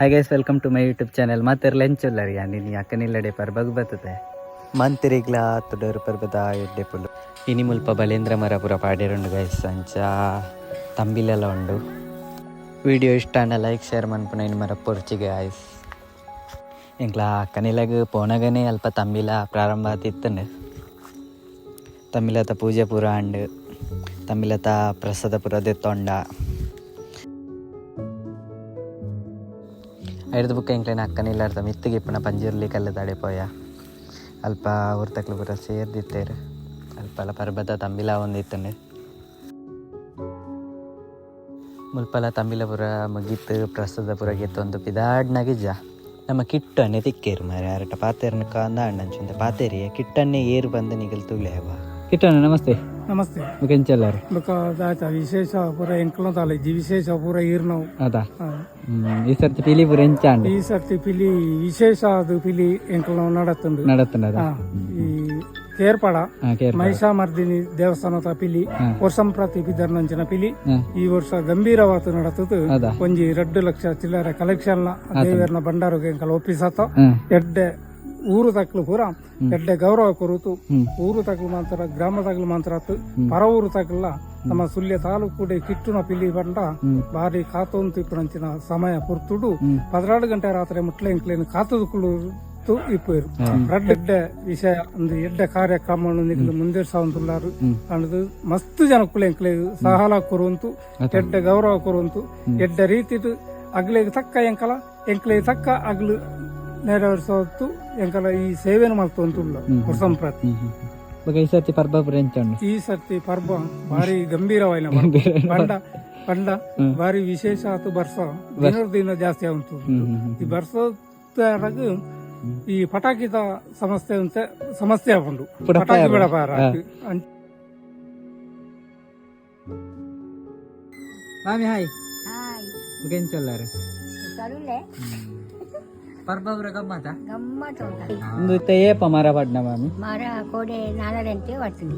Hi guys welcome to my YouTube channel ಮಾತಿರ್ಲ ಎಂಚುಲ್ಲರಿ ನೀನು ಅಕ್ಕನಿಲ್ಲಡೆ ಪರ್ಬಗ್ ಬರ್ತದೆ ಮಂತಿರಿಗ್ಲ ತುಡರು ಪರ್ಬದ ಎಡ್ಡೆ ಪುಲ್ಲು. ಇನಿ ಮುಲ್ಪ ಬಲೇಂದ್ರ ಮರಪುರ ಪಾಡಿರುಂಡು ಗೈಸ್ ಅಂಚ ತಂಬಿಲೆಲ್ಲ ಉಂಡು. ವಿಡಿಯೋ ಇಷ್ಟ ಅನ್ನ ಲೈಕ್ ಶೇರ್ ಮನ್ಪುನ ಇನ್ನು ಮರ ಪೊರ್ಚಿಗೆ ಆಯ್ಸ್ ಇಂಕ್ಲ ಅಕ್ಕನಿಲಗ್ ಪೋನಗನೇ ಅಲ್ಪ ತಂಬಿಲ ಪ್ರಾರಂಭ ಆತಿತ್ತಂಡು ತಮಿಳತ ಪೂಜೆ ಪೂರ ಅಂಡ್. ತಮಿಳತ ಪ್ರಸಾದ ಪುರ ದೆತ್ತೊಂಡ. ಐದು ಬುಕ್ಕ ಇಂಕ್ಲೇನ ಅಕ್ಕನಿಲ್ಲಾರ್ದ ಮಿತ್ತಿಗೆ ಇಪ್ಪನ ಪಂಜಿರ್ಲಿ ಕಲ್ಲು ತಡೆ ಪೋಯ. ಅಲ್ಪ ಉರ್ತಕ್ಲು ಪೂರ ಸೇರ್ದಿತ್ತೇರು. ಅಲ್ಪ ಅಲ್ಲ ಪರ್ಬತ ತಂಬಿಲ ಒಂದಿತ್ತಂಡು ಮುಲ್ಪಲ ತಂಬಿಲ ಪುರ ಮುಗಿತ್ತು ಪ್ರಸ್ತುತ ಪುರ ಗೆತ್ತೊಂದು ಪಿದಾಡ್ನಾಗಿಜ್ಜ ನಮ್ಮ ಕಿಟ್ಟನ್ನೇ ತಿಕ್ಕೇರು ಮಾರೆ ಅರಟ ಪಾತೇರ್ನ ಕಾಂದ ಅಣ್ಣಂಚುಂದೆ ಪಾತೇರಿಯ ಕಿಟ್ಟನ್ನೇ ಏರು ಬಂದು ನಿಗಲ್ ತುಳ್ಳೆವ ಕಿಟ್ಟಣ್ಣ, ನಮಸ್ತೆ. ನಮಸ್ತೆ. ಮುಖಂಚಲ್ಲಾರು ಬೊಕ ದಾತ ವಿಶೇಷ ಪೂರ ಎಂಕ್ಲ ತಾಲಜಿ ವಿಶೇಷ ಪೂರ ಈರ್ನವು ಅದಾ ಈ ಸರ್ತಿ ಪಿಲಿ ಪೂರ ಎಂಚಾಂಡ್? ಈ ಸರ್ತಿ ಪಿಲಿ ವಿಶೇಷ ಅದು ಪಿಲಿ ಎಂಕ್ಲ ನಡತ್ತಂದು. ನಡತ್ತನದ ಆ, ಈ ಕೇರ್ಪಡ ಮಹಿಷಾಮರ್ದಿನಿ ದೇವಸ್ಥಾನದ ಪಿಲಿ ವರ್ಷಂ ಪ್ರತಿ ಬಿದ್ದರ್ನಂಚಿನ ಪಿಲಿ ಈ ವರ್ಷ ಗಂಭೀರವಾದ ನಡತದು ಒಂಜಿ ಎರಡು ಲಕ್ಷ ಚಿಲ್ಲರೆ ಕಲೆಕ್ಷನ್ ದೇವರನ ಎಂಕಲ್ ಒಪ್ಪಿಸತ್ತ ಎಡ್ಡೆ ಊರು ತಕ್ಲು ಪೂರ ಎಡ್ಡೆ ಗೌರವ ಕೊರುತು. ಊರು ತಕ್ಲು ಮಾತ್ರ ಗ್ರಾಮ ತಕ್ಲು ಮಾತ್ರ ಪರ ಊರು ತಕ್ಲ ನಮ್ಮ ಸುಳ್ಯ ತಾಲೂಕು ಕೂಡ ಕಿಟ್ಟುನ ಪಿಲಿ ಬಂಡ ಭಾರಿ ಬಾರಿ ಕಾತೊಂದು ತಿಪ್ಪುನಂಚಿನ ಸಮಯ ಪುರ್ತುಡು. ಹ್ಮ್. ಗಂಟೆ ರಾತ್ರಿ ಮುಟ್ಲೆ ಇಂಕ್ಲೇನು ಕಾತದು ಇಪ್ಪರು ರಡ್ಡ ಎಡ್ಡೆ ವಿಷಯ ಒಂದು ಎಡ್ಡೆ ಕಾರ್ಯಕ್ರಮ ನಿಖಲು ಮುಂದೆ ಸಾವಂತುಲ್ಲಾರು ಹ್ಮ್. ಅನ್ನದು ಮಸ್ತ್ ಜನಕ್ಕುಲು ಎಂಕ್ಲೆ ಸಹಾಲ ಕೊರುವಂತು ಎಡ್ಡೆ ಗೌರವ ಕೊರುವಂತು. ಎಡ್ಡೆ ರೀತಿ ಅಗ್ಲಿಗೆ ತಕ್ಕ ಎಂಕಲ ಎಂಕ್ಲಿಗೆ ತಕ್ಕ ಅಗ್ಲು ನೆರವೇರಿಸೋತ್ತು ಎಂಕಲ ಈ ಸೇವೆಯನ್ನು ಮಾಡ್ತಂತುಲ್ಲ ವರ್ಷಂ ಪ್ರತಿ ಹ್ಮ್ ಹ್ಮ್ ಬೊಕ ಈ ಸರ್ತಿ ಪರ್ಬ ಪೂರ ಎಂಚಾಂಡು ಈ ಸರ್ತಿ ಪರ್ವ ಭಾರಿ ಗಂಭೀರವಾಯಿನ ಪಂಡ ಪಂಡ ಭಾರಿ ವಿಶೇಷ ಆತು ಬರ್ಸ ದಿನ ದಿನ ಜಾಸ್ತಿ ಆಗುಂಟು ಹ್ಮ್ ಹ್ಮ್ ಹ್ಮ್ ಈ ಬರ್ಸದಾಗ ಈ ಪಟಾಕಿದ ಸಮಸ್ಯೆ ಅಂತ ಸಮಸ್ಯೆ ಆಗುಂಡು ಪುಡ ಪಟಾಕಿ ಪಾಯ ಬಿಡಬಾರ ಮಾಮಿ ಹಾಯ್ ಹಾಯ್ ಮುಖಂಚಲ್ಲಾರು ಕರುಳೆ ಪರ್ಬ ಪೂರ ಗಮ್ಮತ ಗಮ್ಮತ್ತು ಉಂಟು. ಒಂದು ಇತ್ತ ಏಪ ಮರ ಪಡ್ನ ಮಾಮಿ. ಮರ ಕೋಡೆ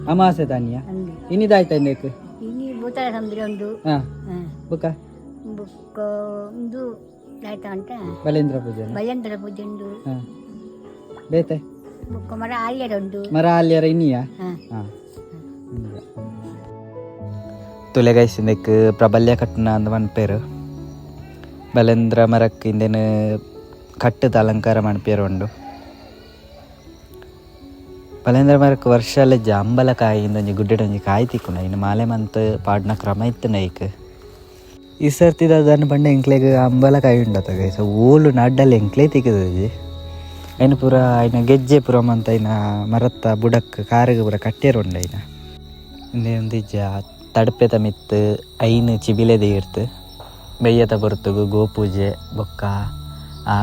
ಅಮಾಸೆ ತಾನಿಯ ಅಂದು ಇನ್ನಿದಾಯ್ತಾ ಇಂದಕ್ಕೆ ಇಲ್ಲಿ ಭೂತಾಳ ಸಮುದ್ರ ಉಂಟು ಹಾ. ಬುಕ್ಕ? ಬುಕ್ಕ ಒಂದು ಆಯ್ತಾ ಅಂತ. ಬಲೇಂದ್ರ ಪೂಜೆ ಪೂಜೆ ಉಂಟು ಹಾ. ಬೇತೆ? ಬುಕ್ಕ ಮರ ಆಲ್ಯರ ಉಂಟು ಮರ ಅಲ್ಲಿಯರ ಇನ್ನಿಯ? ಹ. ಹಾ. ತುಲೆಗೈಸಿಂದಕ್ಕೆ ಪ್ರಬಲ್ಯ ಕಟ್ನ ಅಂದ ಮನ್ಪೇರು ಬಲೇಂದ್ರ ಮರಕ್ಕೆ ಇಂದೇನು ಕಟ್ಟದ ಅಲಂಕಾರ ಮನ್ಪೇರು ಉಂಡು ಬಲೇಂದ್ರ ಮರಕ್ಕೆ ವರ್ಷ ಲೆಜ್ಜ ಅಂಬಲಕಾಯಿಂದ ಒಂಜಿ ಗುಡ್ಡೆಡೊಂಜಿ ಕಾಯಿ ತಿಕ್ಕುನ. ಇನ್ನು ಮಾಲೆ ಮಂತ್ ಪಾಡ್ನ ಕ್ರಮ ಇತ್ತು ನೈಕ್. ಈ ಸರ್ತಿದ ಅದನ್ನು ಪಂಡ ಎಂಕ್ಲೆಗ್ ಅಂಬಲಕಾಯಿ ಉಂಡತ ಗೈಸ. ಓಲು ನಡ್ಡಲ್ಲಿ ಎಂಕ್ಲೆ ತಿಕ್ಕದಿ ಅಯ್ನ ಪೂರ ಐನ ಗೆಜ್ಜೆ ಪುರ ಮಂತ ಐನ ಮರತ್ತ ಬುಡಕ್ ಕಾರಿಗೆ ಪೂರ ಕಟ್ಟೇರು ಉಂಡ ಐನ ಇಂದೇ ಒಂದಿಜ್ಜ ತಡಪೆತ ಮಿತ್ತು ಐನು ಚಿಬಿಲೆದೆ ಇರ್ತು. ಬೆಯ್ಯತ ಬರ್ತುಗು ಗೋಪೂಜೆ, ಬೊಕ್ಕ.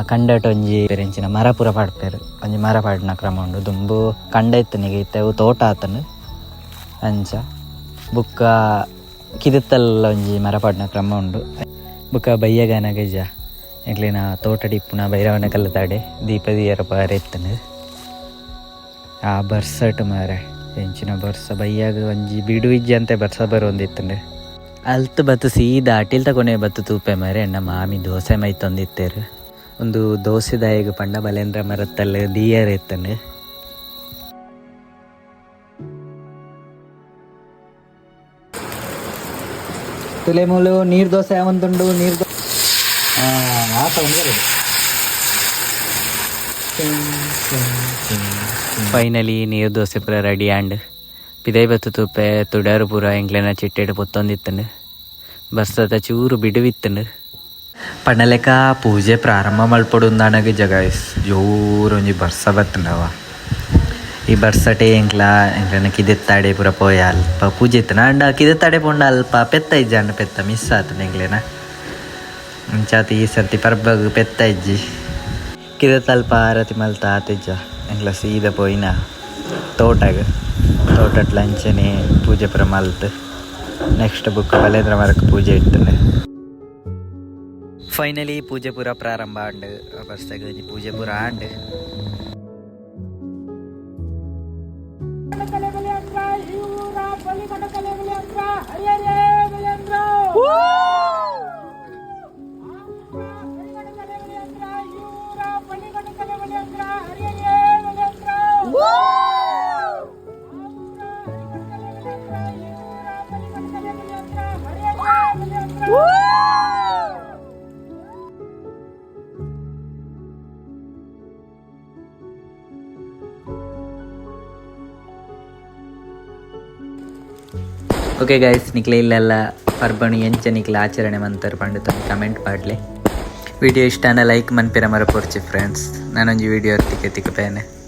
ಕಂಡಟ ಒಂಜಿ ಪೆರೆಂಚಿನ ಮರ ಪೂರ ಪಾಡ್ಪೇರು ಒಂಜಿ ಮರ ಪಾಡಿನ ಕ್ರಮ ಉಂಡು. ದುಂಬು ಕಂಡ ಇತ್ತನಿಗೆ ಇತ್ತವು ತೋಟ ಆತನು ಅಂಚ, ಬುಕ್ಕ ಕಿದತ್ತಲ್ಲ ಒಂಜಿ ಮರ ಪಾಡಿನ ಕ್ರಮ ಉಂಡು. ಬುಕ್ಕ ಬಯ್ಯಗಾನ ಗಜ, ಎಂಕ್ಲಿನ ತೋಟ ಡಿಪ್ಪುನ ಭೈರವನ ಕಲ್ಲತಾಡೆ ದೀಪದಿಯರ ಪಾರ ಇತ್ತನು ಆ ಬರ್ಸಟ್ ಮಾರೆ, ಎಂಚಿನ ಬರ್ಸ ಬೈಯಾಗ ಒಂಜಿ ಬಿಡು ಇಜ್ಜಿ ಅಂತ ಬರ್ಸ ಬರೋಂದಿತ್ತಂಡೆ ಅಲ್ತ್ ಬತ್ತು ಸೀದಾ ಅಟಿಲ್ ತಗೊಂಡೆ ಬತ್ತು ತೂಪೆ ಮಾರೆ ಎಣ್ಣ ಮಾಮಿ ದೋಸೆ ಮೈತೊಂದಿತ್ತೇರು ಒಂದು ದಾಯಿಗೆ ಪಂಡ ಬಲೇಂದ್ರ ಮರತ್ತಲ್ಲ ದೀಯರ್ ತುಲೆ ಮೂಲು ನೀರ್ ದೋಸೆ ಒಂದುಂಡು, ನೀರ್ ದೋಸೆ ಆತ ಫೈನಲಿ ನೀರ್ ದೋಸೆ ಪೂರ ರೆಡಿ ಆ್ಯಂಡ್ ಪಿದೈ ಬತ್ತು ತುಪ್ಪೆ ತುಡಾರು ಪೂರ ಎಂಗ್ಲೆನ ಚಿಟ್ಟೆಡ್ ಪೊತ್ತೊಂದಿತ್ತನು. ಬರ್ಸದ ಚೂರು ಬಿಡುವಿತ್ತಂಡು ಪಂಡಲೆಕ ಪೂಜೆ ಪ್ರಾರಂಭ ಮಲ್ಪಡುಂದಾನಗ ಜಗಾಯ್ಸ್ ಜೋರೊಂಜಿ ಬರ್ಸ ಬತ್ತಂಡವ ಈ ಬರ್ಸಟೆ ಎಂಕ್ಲ ಎಂಕ್ಲನ ಕಿದೆತ್ತಾಡೆ ಪೂರ ಪೋಯ ಅಲ್ಪ ಪೂಜೆ ಇತ್ತನ ಅಂಡ ಕಿದೆತ್ತಾಡೆ ಪೋಂಡ ಅಲ್ಪ ಪೆತ್ತ ಇಜ್ಜ ಅಣ್ಣ ಪೆತ್ತ ಮಿಸ್ ಆತನ ಎಂಕ್ಲೇನ ಮುಂಚಾತಿ ಈ ಸರ್ತಿ ಪರ್ಬಗ್ ಪೆತ್ತ ಇಜ್ಜಿ ಕಿದೆತ್ತಲ್ಪ ಆರತಿ ಮಲ್ತ ಆತಿಜ್ಜ ಎಂಕ್ಲ ಸೀದ ಪೋಯಿನ ತೋಟಗ ತೋಟಟ್ ಲಂಚನೆ ಪೂಜೆ ಪುರ ಮಲ್ತ್ ನೆಕ್ಸ್ಟ್ ಬುಕ್ ಬಲೇಂದ್ರ ಮರಕ್ಕೆ ಪೂಜೆ ಇಟ್ಟನೆ ಫೈನಲಿ ಪೂಜೆ ಪೂರ ಪ್ರಾರಂಭ കഴിഞ്ഞ് ಬರ್ಸಾಗ ഉണ്ട് ಪೂರ ಓಕೆ ಗೈಸ್ ನಿಕ್ಲೆ ಇಲ್ಲೆಲ್ಲ ಪರ್ಬಣಿ ಎಂಚ ನಿಕ್ಲೆ ಆಚರಣೆ ಮಂತರ್ ಪಂಡು ಕಮೆಂಟ್ ಮಾಡಲಿ. ವಿಡಿಯೋ ಇಷ್ಟ ಲೈಕ್ ಮನ್ಪಿರ ಮರ ಪೋರ್ಚಿ ಫ್ರೆಂಡ್ಸ್ ನಾನೊಂದು ವಿಡಿಯೋ ತಿಕ್ಕೆ ತಿಕ್ಕಪೇನೆ